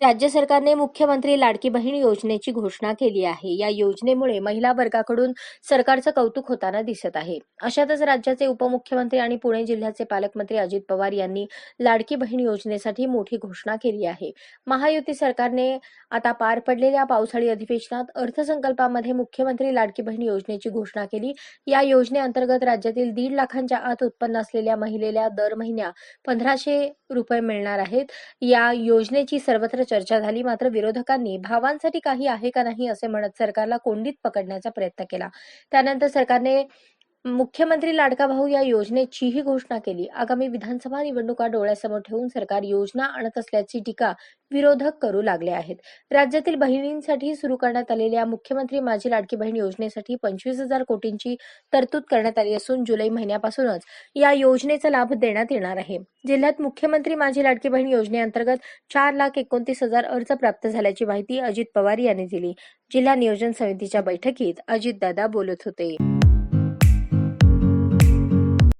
राज्य सरकारने मुख्यमंत्री लाडकी बहीण योजनेची घोषणा केली आहे. या योजनेमुळे महिला वर्गाकडून सरकारचं कौतुक होताना दिसत आहे. अशातच राज्याचे उपमुख्यमंत्री आणि पुणे जिल्ह्याचे पालकमंत्री अजित पवार यांनी लाडकी बहीण योजनेसाठी मोठी घोषणा केली आहे. महायुती सरकारने आता पार पडलेल्या पावसाळी अधिवेशनात अर्थसंकल्पामध्ये मुख्यमंत्री लाडकी बहीण योजनेची घोषणा केली. या योजनेअंतर्गत राज्यातील दीड लाखांच्या आत उत्पन्न असलेल्या महिलेला दर महिन्या पंधराशे रुपये मिळणार आहेत. या योजनेची सर्वत्र चर्चा झाली. मात्र विरोधकांनी भावांसाठी काही आहे का नाही असे म्हणत सरकारला कोंडीत पकडण्याचा प्रयत्न केला. त्यानंतर सरकारने मुख्यमंत्री लाडका भाऊ या योजनेचीही घोषणा केली. आगामी विधानसभा निवडणुका डोळ्यासमोर ठेवून सरकार योजना आणत असल्याची टीका विरोधक करू लागले आहेत. राज्यातील बहिणींसाठी सुरू करण्यात आलेल्या मुख्यमंत्री माझी लाडकी बहीण योजनेसाठी पंचवीस हजार कोटींची तरतूद करण्यात आली असून जुलै महिन्यापासूनच या योजनेचा लाभ देण्यात येणार आहे. जिल्ह्यात मुख्यमंत्री माझी लाडकी बहीण योजनेअंतर्गत चार लाख एकोणतीस हजार अर्ज प्राप्त झाल्याची माहिती अजित पवार यांनी दिली. जिल्हा नियोजन समितीच्या बैठकीत अजितदादा बोलत होते.